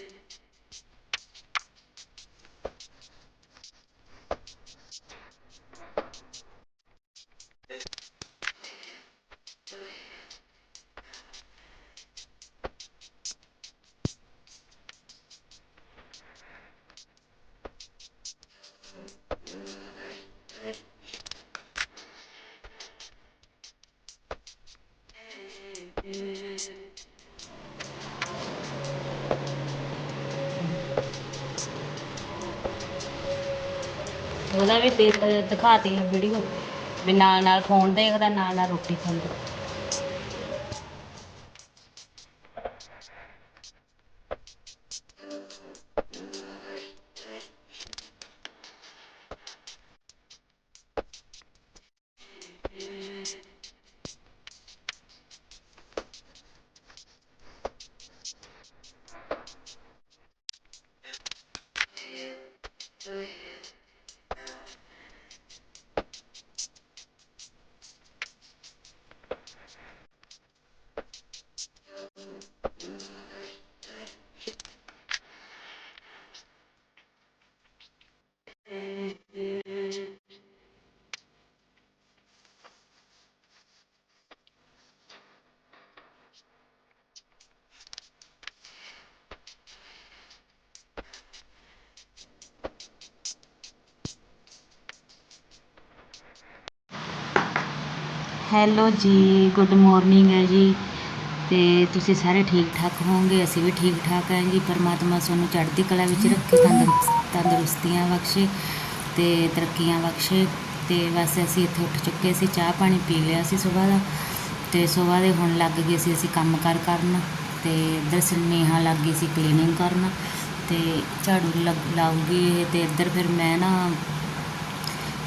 is, ਉਹਦਾ ਵੀ ਦੇ ਦਿਖਾਤੀ video ਵੀ ਨਾਲ ਨਾਲ ਫੋਨ ਦੇਖਦਾ ਨਾਲ ਨਾਲ ਰੋਟੀ ਖਾਂਦਾ ਹੈਲੋ ਜੀ, ਗੁੱਡ ਮਾਰਨਿੰਗ ਹੈ ਜੀ। ਤੇ ਤੁਸੀਂ ਸਾਰੇ ਠੀਕ ਠਾਕ ਹੋਵੋਗੇ? ਅਸੀਂ ਵੀ ਠੀਕ ਠਾਕ ਹਾਂ ਜੀ। ਪਰਮਾਤਮਾ ਤੁਹਾਨੂੰ ਚੜ੍ਹਦੀ ਕਲਾ ਵਿੱਚ ਰੱਖੇ, ਤੰਦਰੁਸਤ, ਤੰਦਰੁਸਤੀਆਂ ਬਖਸ਼ੇ ਤੇ ਤਰੱਕੀਆਂ ਬਖਸ਼ੇ। ਤੇ ਬਸ ਅਸੀਂ ਇੱਥੇ ਉੱਠ ਚੁੱਕੇ ਸੀ, ਚਾਹ ਪਾਣੀ ਪੀ ਲਿਆ ਸੀ ਸਵੇਰ ਦਾ। ਤੇ ਸਵੇਰ ਦੇ ਹੁਣ ਲੱਗ ਗਏ ਸੀ ਅਸੀਂ ਕੰਮ ਕਾਰ ਕਰਨ। ਤੇ ਇੱਧਰ ਸੁਨੇਹਾ ਲੱਗ ਗਈ ਸੀ ਕਲੀਨਿੰਗ ਕਰਨ। ਤੇ ਝਾੜੂ ਲੱਗ, ਲਾਊਗੀ ਇਹ ਤੇ ਇੱਧਰ ਫਿਰ ਮੈਂ ਨਾ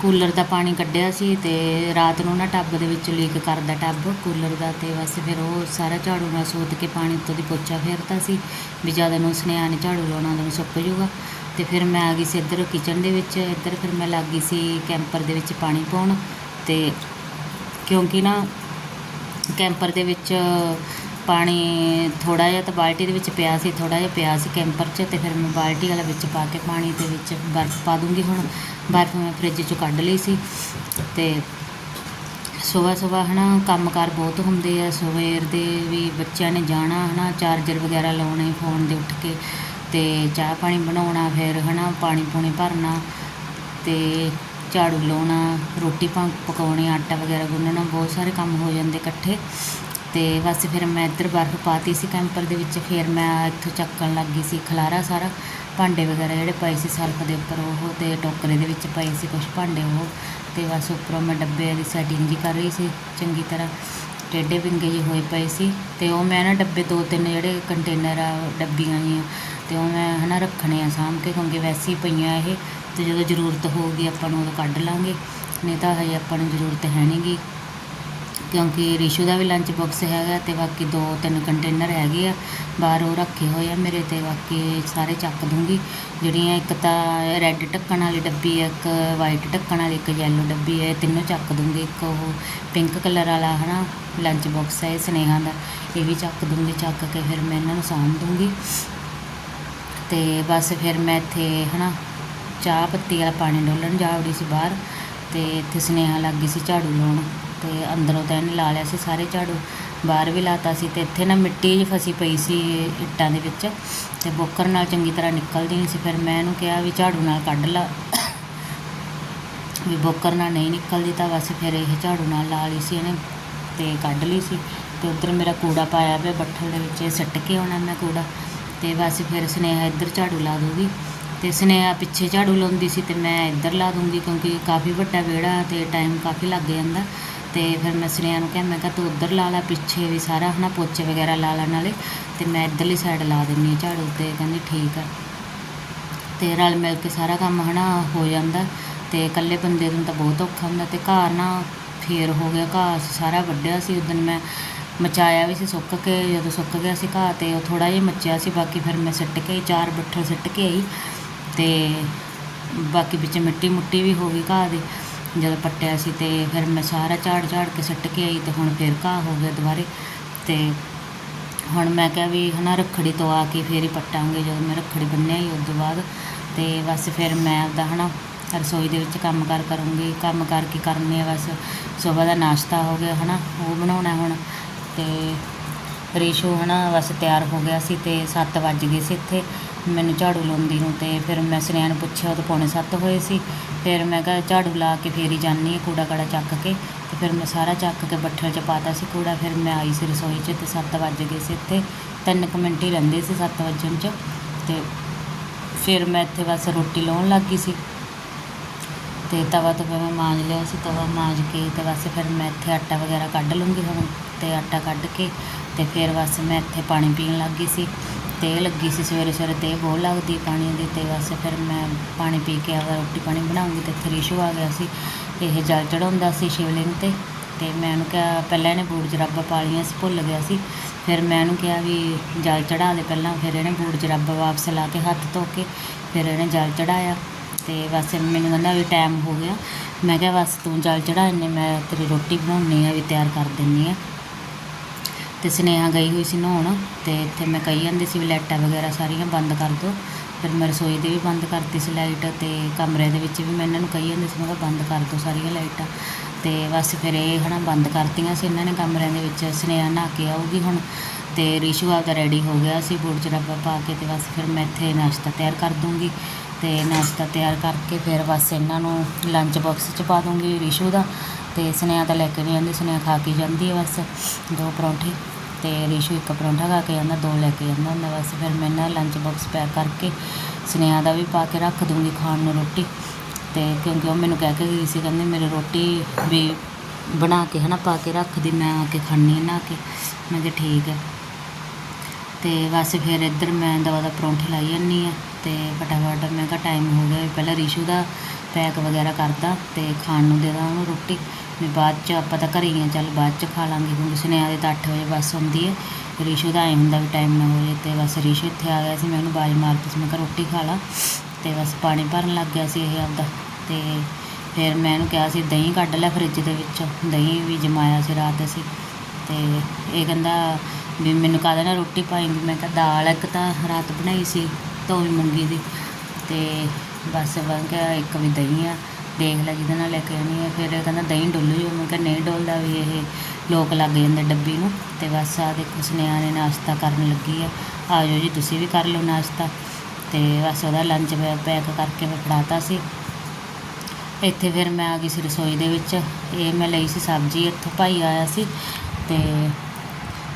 ਕੂਲਰ ਦਾ ਪਾਣੀ ਕੱਢਿਆ ਸੀ ਤੇ ਰਾਤ ਨੂੰ ਨਾ ਟੱਬ ਦੇ ਵਿੱਚ ਲੀਕ ਕਰਦਾ ਟੱਬ ਕੂਲਰ ਦਾ ਤੇ ਬਸ ਫਿਰ ਉਹ ਸਾਰਾ ਝਾੜੂ ਨਾਲ ਸੋਤ ਕੇ ਪਾਣੀ ਉੱਤੋਂ ਦੀ ਪੋਚਾ ਫੇਰਤਾ ਸੀ ਵੀ ਜ਼ਿਆਦਾ ਨੂੰ ਸੁਨੇਹਾ ਝਾੜੂ ਲਾਉਣਾ ਉਹਨੂੰ ਸੁੱਕ ਜੂਗਾ ਤੇ ਫਿਰ ਮੈਂ ਆ ਗਈ ਸੀ ਇੱਧਰ ਕਿਚਨ ਦੇ ਵਿੱਚ, ਇੱਧਰ ਫਿਰ ਮੈਂ ਲੱਗ ਗਈ ਸੀ ਕੈਂਪਰ ਦੇ ਵਿੱਚ ਪਾਣੀ ਪਾਉਣ। ਤੇ ਕਿਉਂਕਿ ਨਾ ਕੈਂਪਰ ਦੇ ਵਿੱਚ ਪਾਣੀ ਥੋੜ੍ਹਾ ਜਿਹਾ ਤਾਂ ਬਾਲਟੀ ਦੇ ਵਿੱਚ ਪਿਆ ਸੀ, ਥੋੜ੍ਹਾ ਜਿਹਾ ਪਿਆ ਸੀ ਕੈਂਪਰ 'ਚ ਅਤੇ ਫਿਰ ਮੈਂ ਬਾਲਟੀ ਵਾਲਾ ਵਿੱਚ ਪਾ ਕੇ ਪਾਣੀ ਦੇ ਵਿੱਚ ਬਰਫ਼ ਪਾ ਦੂੰਗੀ ਹੁਣ। ਬਰਫ਼ ਮੈਂ ਫਰਿੱਜ 'ਚੋਂ ਕੱਢ ਲਈ ਸੀ ਅਤੇ ਸੁਬਾਹ ਸਵੇਰ ਸਵੇਰ ਹਨਾ ਕੰਮਕਾਰ ਬਹੁਤ ਹੁੰਦੇ ਆ, ਸਵੇਰ ਦੇ ਵੀ ਬੱਚਿਆਂ ਨੇ ਜਾਣਾ ਹੈ ਨਾ ਚਾਰਜਰ ਵਗੈਰਾ ਲਾਉਣੇ ਫੋਨ ਦੇ ਉੱਠ ਕੇ ਅਤੇ ਚਾਹ ਪਾਣੀ ਬਣਾਉਣਾ, ਫਿਰ ਹੈ ਨਾ ਪਾਣੀ ਪੂਣੀ ਭਰਨਾ ਅਤੇ ਝਾੜੂ ਲਾਉਣਾ, ਰੋਟੀ ਪਾ, ਪਕਾਉਣੀ, ਆਟਾ ਵਗੈਰਾ ਗੁੰਨਣਾ, ਬਹੁਤ ਸਾਰੇ ਕੰਮ ਹੋ ਜਾਂਦੇ ਇਕੱਠੇ। ਤੇ ਬਸ ਫਿਰ ਮੈਂ ਇੱਧਰ ਬਰਫ਼ ਪਾਤੀ ਸੀ ਕੈਂਪਰ ਦੇ ਵਿੱਚ, ਫਿਰ ਮੈਂ ਇੱਥੋਂ ਚੱਕਣ ਲੱਗ ਗਈ ਸੀ ਖਲਾਰਾ ਸਾਰਾ। ਭਾਂਡੇ ਵਗੈਰਾ ਜਿਹੜੇ ਪਏ ਸੀ ਸਲਫ ਦੇ ਉੱਪਰ ਉਹ ਤੇ ਟੋਕਰੇ ਦੇ ਵਿੱਚ ਪਏ ਸੀ ਕੁਝ ਭਾਂਡੇ ਉਹ। ਤੇ ਬਸ ਉੱਪਰੋਂ ਮੈਂ ਡੱਬੇ ਦੀ ਸੈਟਿੰਗ ਜੀ ਕਰ ਰਹੀ ਸੀ, ਚੰਗੀ ਤਰ੍ਹਾਂ। ਟੇਢੇ ਵਿੰਗੇ ਜਿਹੇ ਹੋਏ ਪਏ ਸੀ ਤੇ ਉਹ ਮੈਂ ਨਾ ਡੱਬੇ ਦੋ ਤਿੰਨ ਜਿਹੜੇ ਕੰਟੇਨਰ ਆ, ਡੱਬੀਆਂ ਜੀਆਂ ਤੇ ਉਹ ਮੈਂ ਹਨਾ ਰੱਖਣੇ ਆ ਸਾਂਭ ਕੇ ਕਿਉਂਕਿ ਵੈਸੇ ਹੀ ਪਈਆਂ ਇਹ। ਤੇ ਜਦੋਂ ਜ਼ਰੂਰਤ ਹੋਊਗੀ ਆਪਾਂ ਨੂੰ ਉਦੋਂ ਕੱਢ ਲਾਂਗੇ, ਨਹੀਂ ਤਾਂ ਹਜੇ ਆਪਾਂ ਨੂੰ ਜ਼ਰੂਰਤ ਹੈ ਨਹੀਂਗੀ ਕਿਉਂਕਿ ਰਿਸ਼ੂ ਦਾ ਵੀ ਲੰਚ ਬਾਕਸ ਹੈਗਾ ਤੇ ਬਾਕੀ ਦੋ ਤਿੰਨ ਕੰਟੇਨਰ ਹੈਗੇ ਆ, ਬਾਹਰ ਉਹ ਰੱਖੇ ਹੋਏ ਆ ਮੇਰੇ ਤੇ, ਬਾਕੀ ਸਾਰੇ ਚੱਕ ਦੂੰਗੀ। ਜਿਹੜੀਆਂ ਇੱਕ ਤਾਂ ਰੈੱਡ ਢੱਕਣ ਵਾਲੀ ਡੱਬੀ ਹੈ ਇੱਕ ਵਾਈਟ ਢੱਕਣ ਵਾਲੀ, ਇੱਕ ਯੈਲੋ ਡੱਬੀ ਹੈ ਤਿੰਨੋਂ ਚੱਕ ਦੂੰਗੀ। ਇੱਕ ਉਹ ਪਿੰਕ ਕਲਰ ਵਾਲਾ ਹਨਾ ਲੰਚ ਬਾਕਸ ਹੈ ਇਹ ਸੁਨੇਹਾ ਦਾ, ਇਹ ਵੀ ਚੱਕ ਦੂੰਗੀ, ਚੱਕ ਕੇ ਫਿਰ ਮੈਂ ਇਹਨਾਂ ਨੂੰ ਸਾਂਭ ਦੂੰਗੀ। ਤੇ ਬਸ ਫਿਰ ਮੈਂ ਇੱਥੇ ਹਨਾ, ਚਾਹ ਪੱਤੀ ਵਾਲਾ ਪਾਣੀ ਡੋਲਣ ਜਾ ਵੜੀ ਸੀ ਬਾਹਰ, ਤੇ ਇੱਥੇ ਸੁਨੇਹਾ ਲੱਗ ਗਈ ਸੀ ਝਾੜੂ ਲਾਉਣ। ਤੇ ਅੰਦਰੋਂ ਤਾਂ ਇਹਨੇ ਲਾ ਲਿਆ ਸੀ ਸਾਰੇ ਝਾੜੂ। ਬਾਹਰ ਵੀ ਲਾਤਾ ਸੀ ਤੇ ਇੱਥੇ ਨਾ ਮਿੱਟੀ ਜਿਹੀ ਫਸੀ ਪਈ ਸੀ ਇੱਟਾਂ ਦੇ ਵਿੱਚ ਤੇ ਬੋਕਰ ਨਾਲ ਚੰਗੀ ਤਰ੍ਹਾਂ ਨਿਕਲਦੀ ਨਹੀਂ ਸੀ। ਫਿਰ ਮੈਂ ਇਹਨੂੰ ਕਿਹਾ ਵੀ ਝਾੜੂ ਨਾਲ ਕੱਢ ਲਾ। ਵੀ ਬੋਕਰ ਨਾਲ ਨਹੀਂ ਨਿਕਲਦੀ ਤਾਂ ਬਸ ਫਿਰ ਇਹ ਝਾੜੂ ਨਾਲ ਲਾ ਲਈ ਸੀ ਇਹਨੇ ਤੇ ਕੱਢ ਲਈ ਸੀ ਤੇ ਉੱਧਰ ਮੇਰਾ ਕੂੜਾ ਪਾਇਆ ਪਿਆ ਬੱਠਲ ਦੇ ਵਿੱਚ, ਇਹ ਸਿੱਟ ਕੇ ਆਉਣਾ ਮੈਂ ਕੂੜਾ। ਤੇ ਬਸ ਫਿਰ ਸਨੇਹਾ ਇੱਧਰ ਝਾੜੂ ਲਾ ਦੂਗੀ। ਤੇ ਸਨੇਹਾ ਪਿੱਛੇ ਝਾੜੂ ਲਾਉਂਦੀ ਸੀ ਤੇ ਮੈਂ ਇੱਧਰ ਲਾ ਦੂੰਗੀ ਕਿਉਂਕਿ ਕਾਫੀ ਵੱਡਾ ਵਿਹੜਾ ਤੇ ਟਾਈਮ ਕਾਫੀ ਲੱਗ ਜਾਂਦਾ। ਤੇ ਫਿਰ ਮੈਂ ਸੁਨੇਹਾ ਨੂੰ ਕਿਹਾ, ਮੈਂ ਕਿਹਾ ਤੂੰ ਉੱਧਰ ਲਾ ਲਾ, ਪਿੱਛੇ ਵੀ ਸਾਰਾ ਹਨਾ, ਪੋਚੇ ਵਗੈਰਾ ਲਾ ਲਾ ਨਾਲੇ, ਤੇ ਮੈਂ ਇੱਧਰਲੀ ਸਾਈਡ ਲਾ ਦਿੰਦੀ ਹਾਂ ਝਾੜੂ ਤੇ, ਕਹਿੰਦੀ ਠੀਕ ਆ। ਤੇ ਰਲ ਮਿਲ ਕੇ ਸਾਰਾ ਕੰਮ ਹਨਾ ਹੋ ਜਾਂਦਾ, ਤੇ ਇਕੱਲੇ ਬੰਦੇ ਨੂੰ ਤਾਂ ਬਹੁਤ ਔਖਾ ਹੁੰਦਾ, ਤੇ ਘਰ ਨਾ ਫੇਰ ਹੋ ਗਿਆ ਘਾਹ ਸਾਰਾ ਵੱਢਿਆ ਸੀ, ਉਦੋਂ ਮੈਂ ਮਚਾਇਆ ਵੀ ਸੀ ਸੁੱਕ ਕੇ, ਜਦੋਂ ਸੁੱਕ ਗਿਆ ਸੀ ਘਾਹ ਤੇ ਉਹ ਥੋੜਾ ਜਿਹਾ ਮੱਚਿਆ ਸੀ, ਬਾਕੀ ਫਿਰ ਮੈਂ ਸਿੱਟ ਕੇ, ਚਾਰ ਬੱਠਲ ਸਿੱਟ ਕੇ ਆਈ, ਤੇ ਬਾਕੀ ਵਿੱਚ ਮਿੱਟੀ ਮੁੱਟੀ ਵੀ ਹੋ ਗਈ ਘਾਹ ਦੀ। ਜਦੋਂ ਪੱਟਿਆ ਸੀ ਤੇ ਫਿਰ ਮੈਂ ਸਾਰਾ ਝਾੜ ਝਾੜ ਕੇ ਸੁੱਟ ਕੇ ਆਈ ਤੇ ਹੁਣ ਫਿਰ ਘਾਹ ਹੋ ਗਿਆ ਦੁਬਾਰੇ। ਤੇ ਹੁਣ ਮੈਂ ਕਿਹਾ ਵੀ ਹਨਾ ਰੱਖੜੀ ਤੋਂ ਆ ਕੇ ਫੇਰ ਹੀ ਪੱਟਾਂਗੇ, ਜਦੋਂ ਮੈਂ ਰੱਖੜੀ ਬੰਨਿਆ ਹੀ ਉਸ ਤੋਂ ਬਾਅਦ। ਤੇ ਬਸ ਫਿਰ ਮੈਂ ਆਪਦਾ ਹਨਾ ਰਸੋਈ ਦੇ ਵਿੱਚ ਕੰਮ ਕਾਰ ਕਰੂੰਗੀ, ਕੰਮ ਕਰਕੇ ਕਰਨੇ ਆ ਬਸ। ਸਵੇਰ ਦਾ ਨਾਸ਼ਤਾ ਹੋ ਗਿਆ ਹਨਾ, ਉਹ ਬਣਾਉਣਾ ਹੁਣ। ਤੇ ਰੀਸ਼ੂ ਹਨਾ ਬਸ ਤਿਆਰ ਹੋ ਗਿਆ ਸੀ ਤੇ 7 ਵੱਜ ਗਏ ਸੀ ਇੱਥੇ। ਮੈਨੂੰ ਝਾੜੂ ਲਾਉਂਦੀ ਨੂੰ ਅਤੇ ਫਿਰ ਮੈਂ ਸੁਨੇਹਾ ਨੂੰ ਪੁੱਛਿਆ ਉਦੋਂ ਪੌਣੇ ਸੱਤ ਹੋਏ ਸੀ। ਫਿਰ ਮੈਂ ਕਿਹਾ, ਝਾੜੂ ਲਾ ਕੇ ਫਿਰ ਹੀ ਜਾਂਦੀ ਹਾਂ, ਕੂੜਾ ਕਾੜਾ ਚੱਕ ਕੇ। ਅਤੇ ਫਿਰ ਮੈਂ ਸਾਰਾ ਚੱਕ ਕੇ ਬੱਠਲ 'ਚ ਪਾਤਾ ਸੀ ਕੂੜਾ। ਫਿਰ ਮੈਂ ਆਈ ਸੀ ਰਸੋਈ 'ਚ ਅਤੇ ਸੱਤ ਵੱਜ ਗਏ ਸੀ ਇੱਥੇ। ਤਿੰਨ ਕੁ ਮਿੰਟ ਹੀ ਰਹਿੰਦੇ ਸੀ ਸੱਤ ਵੱਜਣ 'ਚ। ਅਤੇ ਫਿਰ ਮੈਂ ਇੱਥੇ ਬਸ ਰੋਟੀ ਲਾਉਣ ਲੱਗ ਗਈ ਸੀ। ਅਤੇ ਤਵਾ ਤਵਾ ਮੈਂ ਮਾਂਜ ਲਿਆ ਸੀ, ਤਵਾ ਮਾਂਜ ਕੇ ਅਤੇ ਬਸ ਫਿਰ ਮੈਂ ਇੱਥੇ ਆਟਾ ਵਗੈਰਾ ਕੱਢ ਲੂੰਗੀ ਹੁਣ। ਅਤੇ ਆਟਾ ਕੱਢ ਕੇ ਅਤੇ ਫਿਰ ਬਸ ਮੈਂ ਇੱਥੇ ਪਾਣੀ ਪੀਣ ਲੱਗ ਗਈ ਸੀ। ਤੇਹ ਲੱਗੀ ਸੀ ਸਵੇਰੇ ਸਵੇਰੇ ਤੇਹ ਬਹੁਤ ਲੱਗਦੀ ਪਾਣੀ ਦੀ ਅਤੇ ਬਸ ਫਿਰ ਮੈਂ ਪਾਣੀ ਪੀ ਕੇ ਆਪਦਾ ਰੋਟੀ ਪਾਣੀ ਬਣਾਉਂਗੀ ਅਤੇ ਇੱਥੇ ਰੀਸ਼ੂ ਆ ਗਿਆ ਸੀ। ਇਹ ਜਲ ਚੜਾਉਂਦਾ ਸੀ ਸ਼ਿਵਲਿੰਗ ਤੇ ਅਤੇ ਮੈਂ ਉਹਨੂੰ ਕਿਹਾ ਪਹਿਲਾਂ ਇਹਨੇ ਬੂਟ ਜਰਾਬਾਂ ਪਾ ਲਈਆਂ ਸੀ ਭੁੱਲ ਗਿਆ ਸੀ। ਫਿਰ ਮੈਂ ਉਹਨੂੰ ਕਿਹਾ ਵੀ ਜਲ ਚੜਾ ਦੇ ਪਹਿਲਾਂ, ਫਿਰ ਇਹਨੇ ਬੂਟ ਜਰਾਬਾਂ ਵਾਪਸ ਲਾ ਕੇ ਹੱਥ ਧੋ ਕੇ ਫਿਰ ਇਹਨੇ ਜਲ ਚੜਾਇਆ ਅਤੇ ਬਸ ਮੈਨੂੰ ਕਹਿੰਦਾ ਵੀ ਟਾਈਮ ਹੋ ਗਿਆ। ਮੈਂ ਕਿਹਾ ਬਸ ਤੂੰ ਜਲ ਚੜਾ ਇੰਨੇ ਮੈਂ ਤੇਰੀ ਰੋਟੀ ਬਣਾਉਣੀ ਆ, ਵੀ ਤਿਆਰ ਕਰ ਦਿੰਨੀ ਆ। ਤੇ ਸਨੇਹਾ ਗਈ ਹੋਈ ਸੀ ਨਹਾਉਣ ਤੇ ਇੱਥੇ ਮੈਂ ਕਹੀ ਜਾਂਦੀ ਸੀ ਵੀ ਲਾਈਟਾਂ ਵਗੈਰਾ ਸਾਰੀਆਂ ਬੰਦ ਕਰ ਦਿਓ। ਫਿਰ ਮੈਂ ਰਸੋਈ ਦੀ ਵੀ ਬੰਦ ਕਰਤੀ ਸੀ ਲਾਈਟ ਤੇ ਕਮਰੇ ਦੇ ਵਿੱਚ ਵੀ ਮੈਂ ਇਹਨਾਂ ਨੂੰ ਕਹੀ ਜਾਂਦੀ ਸੀ, ਮੈਂ ਕਿਹਾ ਬੰਦ ਕਰ ਦਿਓ ਸਾਰੀਆਂ ਲਾਈਟਾਂ। ਤੇ ਬਸ ਫਿਰ ਇਹ ਹਨਾ ਬੰਦ ਕਰਤੀਆਂ ਸੀ ਇਹਨਾਂ ਨੇ ਕਮਰਿਆਂ ਦੇ ਵਿੱਚ, ਸੁਨੇਹਾ ਨਹਾ ਕੇ ਆਊਗੀ ਹੁਣ। ਤੇ ਰਿਸ਼ੂ ਆਪਦਾ ਰੈਡੀ ਹੋ ਗਿਆ ਸੀ, ਬੂਟ ਜਰਾਬਾ ਪਾ ਕੇ ਤੇ ਬਸ ਫਿਰ ਮੈਂ ਇੱਥੇ ਨਾਸ਼ਤਾ ਤਿਆਰ ਕਰ ਦੂੰਗੀ ਤੇ ਨਾਸ਼ਤਾ ਤਿਆਰ ਕਰਕੇ ਫਿਰ ਬਸ ਇਹਨਾਂ ਨੂੰ ਲੰਚ ਬਾਕਸ 'ਚ ਪਾ ਦੂੰਗੀ ਰਿਸ਼ੂ ਦਾ। ਤੇ ਸੁਨੇਹਾ ਤਾਂ ਲੈ ਕੇ ਨਹੀਂ ਜਾਂਦੀ ਸੁਨੇਹਾ ਖਾ ਕੇ ਜਾਂਦੀ ਹੈ ਬਸ ਦੋ ਪਰੌਂਠੇ ਤੇ ਰਿਸ਼ੂ ਇੱਕ ਪਰੌਂਠਾ ਖਾ ਕੇ ਜਾਂਦਾ, ਦੋ ਲੈ ਕੇ ਜਾਂਦਾ ਹੁੰਦਾ ਬਸ। ਫਿਰ ਮੈਂ ਨਾ ਲੰਚ ਬਾਕਸ ਪੈਕ ਕਰਕੇ ਸੁਨੇਹਾ ਦਾ ਵੀ ਪਾ ਕੇ ਰੱਖ ਦੂੰਗੀ ਖਾਣ ਨੂੰ ਰੋਟੀ ਤੇ ਕਿਉਂਕਿ ਉਹ ਮੈਨੂੰ ਕਹਿ ਕੇ ਗਈ ਸੀ, ਕਹਿੰਦੇ ਮੇਰੀ ਰੋਟੀ ਵੀ ਬਣਾ ਕੇ ਹਨਾ ਪਾ ਕੇ ਰੱਖਦੀ ਮੈਂ ਆ ਕੇ ਖਾਣੀ ਹੈ ਨਾ ਕੇ। ਮੈਂ ਕਿਹਾ ਠੀਕ ਹੈ। ਤੇ ਬਸ ਫਿਰ ਇੱਧਰ ਮੈਂ ਦਵਾ ਦਾ ਪਰੌਂਠੇ ਲਾਈ ਜਾਂਦੀ ਆ ਤੇ ਫਟਾਫਟ ਮੈਂ ਕਿਹਾ ਟਾਈਮ ਹੋ ਗਿਆ ਪਹਿਲਾਂ ਰਿਸ਼ੂ ਦਾ ਪੈਕ ਵਗੈਰਾ ਕਰਦਾ ਤੇ ਖਾਣ ਨੂੰ ਦੇ ਦਾਂ ਉਹਨੂੰ ਰੋਟੀ। ਵੀ ਬਾਅਦ ਚ ਆਪਾਂ ਤਾਂ ਘਰੇ ਹੀ ਆ, ਚੱਲ ਬਾਅਦ ਚ ਖਾ ਲਾਂਗੇ। ਕਿਉਂਕਿ ਸੁਨੇਹਾ ਦੇ ਤਾਂ 8 ਵਜੇ ਬੱਸ ਹੁੰਦੀ ਹੈ ਰਿਸ਼ੂ ਦਾ ਐਂ ਹੁੰਦਾ ਵੀ ਟਾਈਮ ਨਾ ਹੋ ਜਾਏ ਤੇ ਬਸ ਰਿਸ਼ੂ ਇੱਥੇ ਆ ਗਿਆ ਸੀ, ਮੈਂ ਉਹਨੂੰ ਬਾਜ ਮਾਰ ਮਾਰਤੀ ਸੀ, ਮੈਂ ਕਿਹਾ ਰੋਟੀ ਖਾ ਲਾ। ਤੇ ਬਸ ਪਾਣੀ ਭਰਨ ਲੱਗ ਗਿਆ ਸੀ ਇਹ ਆਪਦਾ। ਤੇ ਫਿਰ ਮੈਂ ਇਹਨੂੰ ਕਿਹਾ ਸੀ, ਦਹੀਂ ਕੱਢ ਲੈ ਫਰਿੱਜ ਦੇ ਵਿੱਚ। ਦਹੀਂ ਵੀ ਜਮਾਇਆ ਸੀ ਰਾਤ ਅਸੀਂ। ਤੇ ਇਹ ਕਹਿੰਦਾ ਵੀ ਮੈਨੂੰ ਕਾਹਦੇ ਨਾਲ ਰੋਟੀ ਪਾਏਂਗੀ? ਮੈਂ ਕਿਹਾ ਦਾਲ ਇੱਕ ਤਾਂ ਰਾਤ ਬਣਾਈ ਸੀ ਧੋਈ ਮੂੰਗੀ ਦੀ। ਤੇ ਬਸ ਮੈਂ ਕਿਹਾ ਇੱਕ ਵੀ ਦਹੀਂ ਆ। ਦੇਖ ਲੈ ਜਿਹਦੇ ਨਾਲ ਲੈ ਕੇ ਆਉਣੀ ਹੈ, ਫਿਰ ਕਹਿੰਦਾ ਦਹੀਂ ਡੁੱਲ ਜੋ ਮੈਂ ਕਿਹਾ ਨਹੀਂ ਡੁੱਲਦਾ ਵੀ ਇਹ ਲੋਕ ਲੱਗ ਜਾਂਦੇ ਡੱਬੀ ਨੂੰ। ਤੇ ਬਸ ਆ ਦੇਖੋ ਸੁਨੇਹਾ ਨੇ ਨਾਸ਼ਤਾ ਕਰਨ ਲੱਗੀ ਆ। ਆ ਜਾਓ ਜੀ, ਤੁਸੀਂ ਵੀ ਕਰ ਲਓ ਨਾਸ਼ਤਾ। ਤੇ ਬਸ ਉਹਦਾ ਲੰਚ ਪੈਕ ਕਰਕੇ ਮੈਂ ਫੜਾਤਾ ਸੀ। ਇੱਥੇ ਫਿਰ ਮੈਂ ਆ ਗਈ ਸੀ ਰਸੋਈ ਦੇ ਵਿੱਚ। ਇਹ ਮੈਂ ਲਈ ਸੀ ਸਬਜ਼ੀ, ਇੱਥੋਂ ਭਾਈ ਆਇਆ ਸੀ। ਤੇ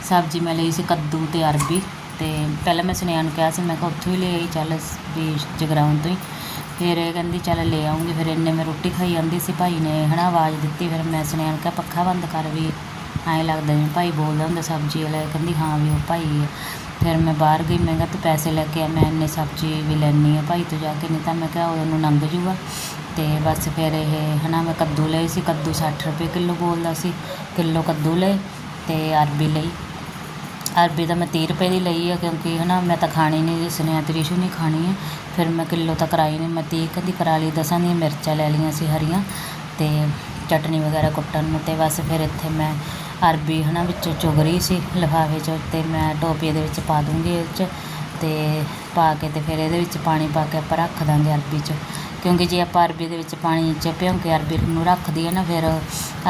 ਸਬਜ਼ੀ ਮੈਂ ਲਈ ਸੀ ਕੱਦੂ ਤੇ ਅਰਬੀ। ਤੇ ਪਹਿਲਾਂ ਮੈਂ ਸੁਨੇਹਾ ਨੂੰ ਕਿਹਾ ਸੀ, ਮੈਂ ਕਿਹਾ ਉੱਥੋਂ ਹੀ ਲੈ ਆਈ, ਚੱਲ ਵੀ ਜਗਰਾਉਂ ਤੋਂ ਹੀ। ਫਿਰ ਇਹ ਕਹਿੰਦੀ, ਚੱਲ ਲੈ ਆਉਂਗੀ। ਫਿਰ ਇੰਨੇ ਮੈਂ ਰੋਟੀ ਖਾਈ ਜਾਂਦੀ ਸੀ, ਭਾਈ ਨੇ ਹਨਾ ਆਵਾਜ਼ ਦਿੱਤੀ। ਫਿਰ ਮੈਂ ਸੁਨੇਹਾ ਨੂੰ ਕਿਹਾ, ਪੱਖਾ ਬੰਦ ਕਰ ਵੀ। ਐਂ ਲੱਗਦਾ ਜਿਵੇਂ ਭਾਈ ਬੋਲਦਾ ਹੁੰਦਾ ਸਬਜ਼ੀ ਵਾਲਾ। ਕਹਿੰਦੀ, ਹਾਂ ਵੀ ਉਹ ਭਾਈ ਹੈ ਫਿਰ ਮੈਂ ਬਾਹਰ ਗਈ, ਮੈਂ ਕਿਹਾ, ਤੂੰ ਪੈਸੇ ਲੈ ਕੇ ਆ, ਮੈਂ ਇੰਨੇ ਸਬਜ਼ੀ ਵੀ ਲੈਣੀ ਆ ਭਾਈ, ਤੋਂ ਜਾ ਕੇ ਨਹੀਂ ਤਾਂ ਮੈਂ ਕਿਹਾ ਉਹਨੂੰ ਲੰਘ ਜੂਗਾ। ਤੇ ਬਸ ਫਿਰ ਇਹ ਹਨਾ, ਮੈਂ ਕੱਦੂ ਲਏ ਸੀ। ਕੱਦੂ 60 ਰੁਪਏ ਕਿਲੋ ਬੋਲਦਾ ਸੀ। ਕਿਲੋ ਕੱਦੂ ਲਏ ਤੇ ਅਰਬੀ ਲਈ। ਅਰਬੀ ਤਾਂ ਮੈਂ ਤੀਹ ਰੁਪਏ ਦੀ ਲਈ ਆ ਕਿਉਂਕਿ ਹੈ ਨਾ ਮੈਂ ਤਾਂ ਖਾਣੀ ਨਹੀਂ ਜੇ ਸੁਨੇਹਾ ਤੇ ਰੀਸ਼ੂ ਨਹੀਂ ਖਾਣੀ ਹੈ ਫਿਰ ਮੈਂ ਕਿਲੋ ਤਾਂ ਕਰਾਈ ਨਹੀਂ ਮੈਂ ਤੀਹ ਕੁ ਦੀ ਕਰਾ ਲਈ, ਦਸਾਂ ਦੀਆਂ ਮਿਰਚਾਂ ਲੈ ਲਈਆਂ ਸੀ ਹਰੀਆਂ ਅਤੇ ਚਟਨੀ ਵਗੈਰਾ ਕੁੱਟਣ ਨੂੰ ਅਤੇ ਬਸ ਫਿਰ ਇੱਥੇ ਮੈਂ ਅਰਬੀ ਹੈ ਨਾ ਵਿੱਚੋਂ ਚੁਗ ਰਹੀ ਸੀ ਲਿਫਾਫੇ 'ਚ ਅਤੇ ਮੈਂ ਟੋਪੀਏ ਦੇ ਵਿੱਚ ਪਾ ਦੂੰਗੀ ਇਹ 'ਚ ਅਤੇ ਪਾ ਕੇ ਅਤੇ ਫਿਰ ਇਹਦੇ ਵਿੱਚ ਪਾਣੀ ਪਾ ਕੇ ਆਪਾਂ ਰੱਖ ਦਾਂਗੇ ਅਰਬੀ 'ਚ। ਕਿਉਂਕਿ ਜੇ ਆਪਾਂ ਅਰਬੀ ਦੇ ਵਿੱਚ ਪਾਣੀ 'ਚ ਭਿਉਂ ਕੇ ਅਰਬੀ ਨੂੰ ਰੱਖ ਦਈਏ ਨਾ, ਫਿਰ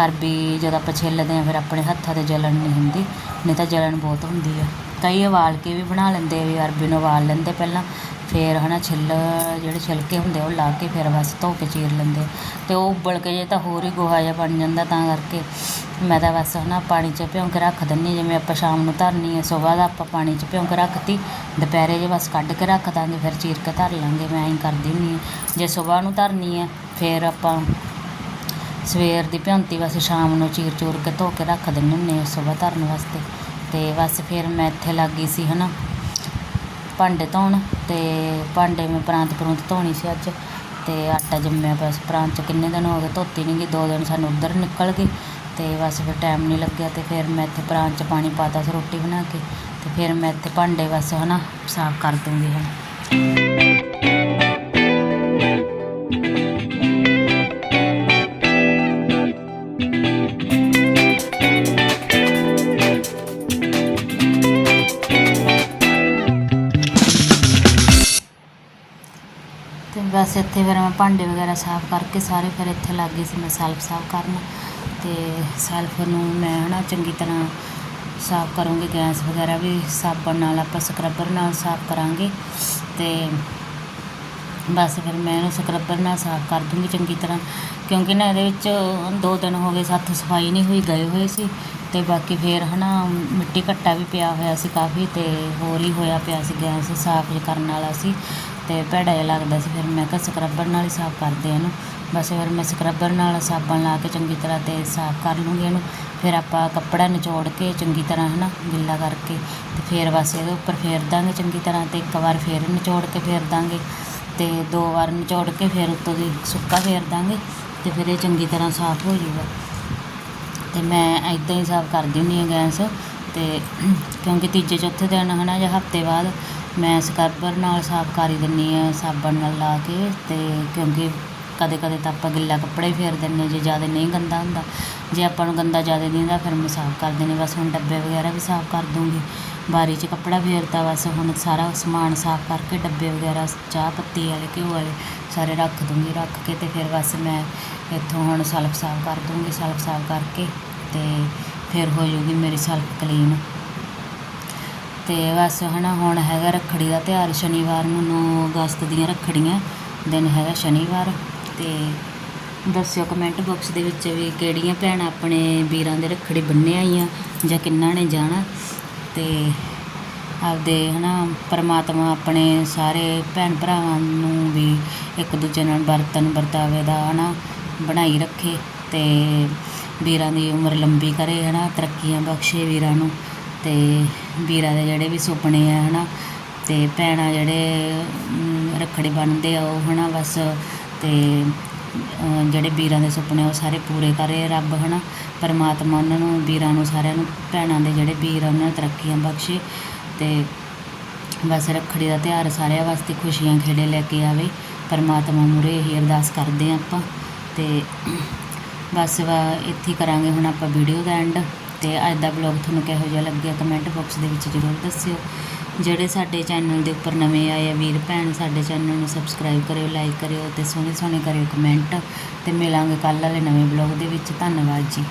ਅਰਬੀ ਜਦੋਂ ਆਪਾਂ ਛਿੱਲਦੇ ਹਾਂ, ਫਿਰ ਆਪਣੇ ਹੱਥਾਂ 'ਤੇ ਜਲਣ ਨਹੀਂ ਹੁੰਦੀ, ਨਹੀਂ ਤਾਂ ਜਲਣ ਬਹੁਤ ਹੁੰਦੀ ਆ। ਕਈ ਉਬਾਲ ਕੇ ਵੀ ਬਣਾ ਲੈਂਦੇ ਵੀ ਅਰਬੀ ਨੂੰ ਉਬਾਲ ਲੈਂਦੇ ਪਹਿਲਾਂ, ਫਿਰ ਹਨਾ ਛਿੱਲ, ਜਿਹੜੇ ਛਿਲਕੇ ਹੁੰਦੇ ਉਹ ਲਾ ਕੇ ਫਿਰ ਬਸ ਧੋ ਕੇ ਚੀਰ ਲੈਂਦੇ ਤੇ ਉਹ ਉਬਲ ਕੇ ਜੇ ਤਾਂ ਹੋਰ ਹੀ ਗੋਹਾ ਜਿਹਾ ਬਣ ਜਾਂਦਾ ਤਾਂ ਕਰਕੇ ਮੈਂ ਤਾਂ ਬਸ ਹਨਾ ਪਾਣੀ 'ਚ ਭਿਉਂ ਕੇ ਰੱਖ ਦਿੰਦੀ ਜਿਵੇਂ ਆਪਾਂ ਸ਼ਾਮ ਨੂੰ ਧਰਨੀ ਹੈ ਸਵੇਰ ਦਾ ਆਪਾਂ ਪਾਣੀ 'ਚ ਭਿਉਂ ਕੇ ਰੱਖਤੀ ਦੁਪਹਿਰੇ ਜੇ ਬਸ ਕੱਢ ਕੇ ਰੱਖ ਦਾਂਗੇ, ਫਿਰ ਚੀਰ ਕੇ ਧਰ ਲਾਂਗੇ, ਮੈਂ ਐਂ ਕਰਦੀ ਹੁੰਦੀ ਹਾਂ। ਜੇ ਸਵੇਰ ਨੂੰ ਧਰਨੀ ਹੈ, ਫਿਰ ਆਪਾਂ ਸਵੇਰ ਦੀ ਭਿਉਂਤੀ ਬਸ ਸ਼ਾਮ ਨੂੰ ਚੀਰ ਚੂਰ ਕੇ ਧੋ ਕੇ ਰੱਖ ਦਿੰਦੇ ਹੁੰਦੇ ਹਾਂ ਸਵੇਰ ਧਰਨ ਵਾਸਤੇ। ਤੇ ਬਸ ਫਿਰ ਮੈਂ ਇੱਥੇ ਲੱਗ ਗਈ ਸੀ ਹਨਾ, ਭਾਂਡੇ ਧੋਣ ਤੇ ਭਾਂਡੇ ਮੈਂ ਪ੍ਰਾਂਤ ਪ੍ਰੂੰਤ ਧੋਣੀ ਸੀ ਅੱਜ। ਤੇ ਆਟਾ ਜੰਮਿਆ ਪਿਆ ਸੀ, ਪ੍ਰਾਂਤ 'ਚ ਕਿੰਨੇ ਦਿਨ ਹੋ ਗਏ ਧੋਤੀ ਨਹੀਂ ਗਈ ਦੋ ਦਿਨ ਸਾਨੂੰ ਉੱਧਰ ਨਿਕਲ ਗਏ। ਤੇ ਬਸ ਫਿਰ ਟਾਈਮ ਨਹੀਂ ਲੱਗਿਆ ਤੇ ਫਿਰ ਮੈਂ ਇੱਥੇ ਪ੍ਰਾਂਤ 'ਚ ਪਾਣੀ ਪਾਤਾ ਸੀ, ਰੋਟੀ ਬਣਾ ਕੇ। ਤੇ ਫਿਰ ਮੈਂ ਇੱਥੇ ਭਾਂਡੇ ਬਸ ਹਨਾ ਸਾਫ਼ ਕਰ ਦੂੰਗੀ ਹੁਣ ਬਸ ਇੱਥੇ ਫਿਰ ਮੈਂ ਭਾਂਡੇ ਵਗੈਰਾ ਸਾਫ਼ ਕਰਕੇ ਸਾਰੇ ਫਿਰ ਇੱਥੇ ਲੱਗ ਗਈ ਸੀ ਮੈਂ ਸੈਲਫ ਸਾਫ਼ ਕਰਨ ਤੇ ਸੈਲਫ ਨੂੰ ਮੈਂ ਹਨਾ ਚੰਗੀ ਤਰ੍ਹਾਂ ਸਾਫ਼ ਕਰੂੰਗੀ, ਗੈਸ ਵਗੈਰਾ ਵੀ ਸਾਬਣ ਨਾਲ ਆਪਾਂ ਸਕਰਬਰ ਨਾਲ ਸਾਫ਼ ਕਰਾਂਗੇ ਤੇ ਬਸ ਫਿਰ ਮੈਂ ਇਹਨੂੰ ਸਕਰਬਰ ਨਾਲ ਸਾਫ਼ ਕਰ ਦੂੰਗੀ ਚੰਗੀ ਤਰ੍ਹਾਂ, ਕਿਉਂਕਿ ਨਾ ਇਹਦੇ ਵਿੱਚ ਦੋ ਦਿਨ ਹੋ ਗਏ ਸਾਥੋਂ ਸਫ਼ਾਈ ਨਹੀਂ ਹੋਈ, ਗਏ ਹੋਏ ਸੀ ਤੇ ਬਾਕੀ ਫਿਰ ਹਨਾ ਮਿੱਟੀ ਘੱਟਾ ਵੀ ਪਿਆ ਹੋਇਆ ਸੀ ਕਾਫੀ ਤੇ ਹੋਰ ਹੀ ਹੋਇਆ ਪਿਆ ਸੀ ਗੈਸ ਸਾਫ਼ ਕਰਨ ਵਾਲਾ ਸੀ ਤੇ ਭੈੜਾ ਜਿਹਾ ਲੱਗਦਾ ਸੀ, ਫਿਰ ਮੈਂ ਕਿਹਾ ਸਕਰਬਰ ਨਾਲ ਹੀ ਸਾਫ਼ ਕਰਦੇ ਇਹਨੂੰ, ਬਸ ਫਿਰ ਮੈਂ ਸਕਰਬਰ ਨਾਲ ਸਾਬਣ ਲਾ ਕੇ ਚੰਗੀ ਤਰ੍ਹਾਂ ਤੇ ਸਾਫ਼ ਕਰ ਲੂੰਗੀ ਇਹਨੂੰ ਫਿਰ ਆਪਾਂ ਕੱਪੜਾ ਨਿਚੋੜ ਕੇ ਚੰਗੀ ਤਰ੍ਹਾਂ ਹੈ ਨਾ ਗਿੱਲਾ ਕਰਕੇ ਅਤੇ ਫਿਰ ਬਸ ਇਹਦੇ ਉੱਪਰ ਫੇਰ ਦਾਂਗੇ ਚੰਗੀ ਤਰ੍ਹਾਂ ਅਤੇ ਇੱਕ ਵਾਰ ਫਿਰ ਨਿਚੋੜ ਕੇ ਫੇਰ ਦਾਂਗੇ ਤੇ ਦੋ ਵਾਰ ਨਿਚੋੜ ਕੇ ਫਿਰ ਉੱਤੋਂ ਦੀ ਸੁੱਕਾ ਫੇਰ ਦਾਂਗੇ ਤੇ ਫਿਰ ਇਹ ਚੰਗੀ ਤਰ੍ਹਾਂ ਸਾਫ਼ ਹੋ ਜਾਊਗਾ। ਅਤੇ ਮੈਂ ਇਦਾਂ ਹੀ ਸਾਫ਼ ਕਰਦੀ ਹੁੰਦੀ ਹਾਂ ਗੈਸ ਅਤੇ ਕਿਉਂਕਿ ਤੀਜੇ ਚੌਥੇ ਦਿਨ ਹੈ ਨਾ ਜਾਂ ਹਫ਼ਤੇ ਬਾਅਦ ਮੈਂ ਸਕਰਬਰ ਨਾਲ ਸਾਫ਼ ਕਰ ਹੀ ਦਿੰਦੀ ਹਾਂ, ਸਾਬਣ ਨਾਲ ਲਾ ਕੇ ਅਤੇ ਕਿਉਂਕਿ ਕਦੇ ਕਦੇ ਤਾਂ ਆਪਾਂ ਗਿੱਲਾ ਕੱਪੜਾ ਹੀ ਫੇਰ ਦਿੰਦੇ ਜੇ ਜ਼ਿਆਦਾ ਨਹੀਂ ਗੰਦਾ ਹੁੰਦਾ ਜੇ ਆਪਾਂ ਨੂੰ ਗੰਦਾ ਜ਼ਿਆਦਾ ਨਹੀਂ ਹੁੰਦਾ ਫਿਰ ਮੈਂ ਸਾਫ਼ ਕਰ ਦਿੰਦੀ ਬਸ ਹੁਣ ਡੱਬੇ ਵਗੈਰਾ ਵੀ ਸਾਫ਼ ਕਰ ਦੂੰਗੀ। ਬਾਰੀ 'ਚ ਕੱਪੜਾ ਫੇਰਤਾ, ਬਸ ਹੁਣ ਸਾਰਾ ਸਮਾਨ ਸਾਫ਼ ਕਰਕੇ ਡੱਬੇ ਵਗੈਰਾ, ਚਾਹ ਪੱਤੀ ਵਾਲੇ, ਘਿਓ ਵਾਲੇ ਸਾਰੇ ਰੱਖ ਦੂੰਗੀ, ਰੱਖ ਕੇ ਤੇ ਫਿਰ ਬਸ ਮੈਂ ਇੱਥੋਂ ਹੁਣ ਸਲਫ ਸਾਫ਼ ਕਰ ਦੂੰਗੀ, ਸਲਫ ਸਾਫ਼ ਕਰਕੇ ਤੇ ਫਿਰ ਹੋ ਜੂਗੀ ਮੇਰੀ ਸਲਫ ਕਲੀਨ। ਤੇ ਬਸ ਹਨਾ, ਹੁਣ ਹੈਗਾ ਰੱਖੜੀ ਦਾ ਤਿਉਹਾਰ, ਸ਼ਨੀਵਾਰ ਨੂੰ 9 ਅਗਸਤ ਦੀਆਂ ਰੱਖੜੀਆਂ, ਦਿਨ ਹੈਗਾ ਸ਼ਨੀਵਾਰ ਤੇ ਦੱਸਿਓ ਕਮੈਂਟ ਬਾਕਸ ਦੇ ਵਿੱਚ ਵੀ ਕਿਹੜੀਆਂ ਭੈਣਾਂ ਆਪਣੇ ਵੀਰਾਂ ਦੇ ਰੱਖੜੀ ਬੰਨ੍ਹ ਆਈਆਂ ਜਾਂ ਕਿੰਨਾਂ ਨੇ ਜਾਣਾ। ਤੇ ਆਪਦੇ ਹਨਾ ਪਰਮਾਤਮਾ ਆਪਣੇ ਸਾਰੇ ਭੈਣ ਭਰਾਵਾਂ ਨੂੰ ਵੀ ਇੱਕ ਦੂਜੇ ਨਾਲ ਵਰਤਨ ਵਰਤਾਵੇ ਦਾ ਹਨਾ ਬਣਾਈ ਰੱਖੇ ਤੇ ਵੀਰਾਂ ਦੀ ਉਮਰ ਲੰਬੀ ਕਰੇ ਹਨਾ, ਤਰੱਕੀਆਂ ਬਖਸ਼ੇ ਵੀਰਾਂ ਨੂੰ। ਤੇ ਵੀਰਾਂ ਦੇ ਜਿਹੜੇ ਵੀ ਸੁਪਨੇ ਆ ਹਨਾ ਤੇ ਭੈਣਾਂ ਜਿਹੜੇ ਰੱਖੜੀ ਬੰਨਦੇ ਆ ਉਹ ਹਨਾ ਬਸ ਤੇ ਜਿਹੜੇ ਵੀਰਾਂ ਦੇ ਸੁਪਨੇ ਉਹ ਸਾਰੇ ਪੂਰੇ ਕਰੇ ਰੱਬ ਹੈ ਨਾ ਪਰਮਾਤਮਾ ਉਹਨਾਂ ਨੂੰ, ਵੀਰਾਂ ਨੂੰ, ਸਾਰਿਆਂ ਨੂੰ, ਭੈਣਾਂ ਦੇ ਜਿਹੜੇ ਵੀਰ ਆ, ਉਹਨਾਂ ਨੂੰ ਤਰੱਕੀਆਂ ਬਖਸ਼ੇ ਅਤੇ ਬਸ ਰੱਖੜੀ ਦਾ ਤਿਉਹਾਰ ਸਾਰਿਆਂ ਵਾਸਤੇ ਖੁਸ਼ੀਆਂ ਖੇੜੇ ਲੈ ਕੇ ਆਵੇ। ਪਰਮਾਤਮਾ ਮੂਹਰੇ ਇਹੀ ਅਰਦਾਸ ਕਰਦੇ ਹਾਂ ਆਪਾਂ ਅਤੇ ਬਸ ਵਾ, ਇੱਥੇ ਕਰਾਂਗੇ ਹੁਣ ਆਪਾਂ ਵੀਡੀਓ ਦਾ ਐਂਡ ਅਤੇ ਅੱਜ ਦਾ ਬਲੌਗ ਤੁਹਾਨੂੰ ਕਿਹੋ ਜਿਹਾ ਲੱਗਿਆ ਕਮੈਂਟ ਬਾਕਸ ਦੇ ਵਿੱਚ ਜ਼ਰੂਰ ਦੱਸਿਓ। ਜਿਹੜੇ ਸਾਡੇ ਚੈਨਲ ਦੇ ਉੱਪਰ ਨਵੇਂ ਆਏ ਆ, ਵੀਰ ਭੈਣ ਸਾਡੇ ਚੈਨਲ ਨੂੰ ਸਬਸਕ੍ਰਾਈਬ ਕਰਿਓ ਲਾਈਕ ਕਰਿਓ ਤੇ ਸੋਹਣੇ ਸੋਹਣੇ ਕਰਿਓ ਕਮੈਂਟ ਤੇ ਮਿਲਾਂਗੇ ਕੱਲ੍ਹ ਵਾਲੇ ਨਵੇਂ ਬਲੌਗ ਦੇ ਵਿੱਚ। ਧੰਨਵਾਦ ਜੀ।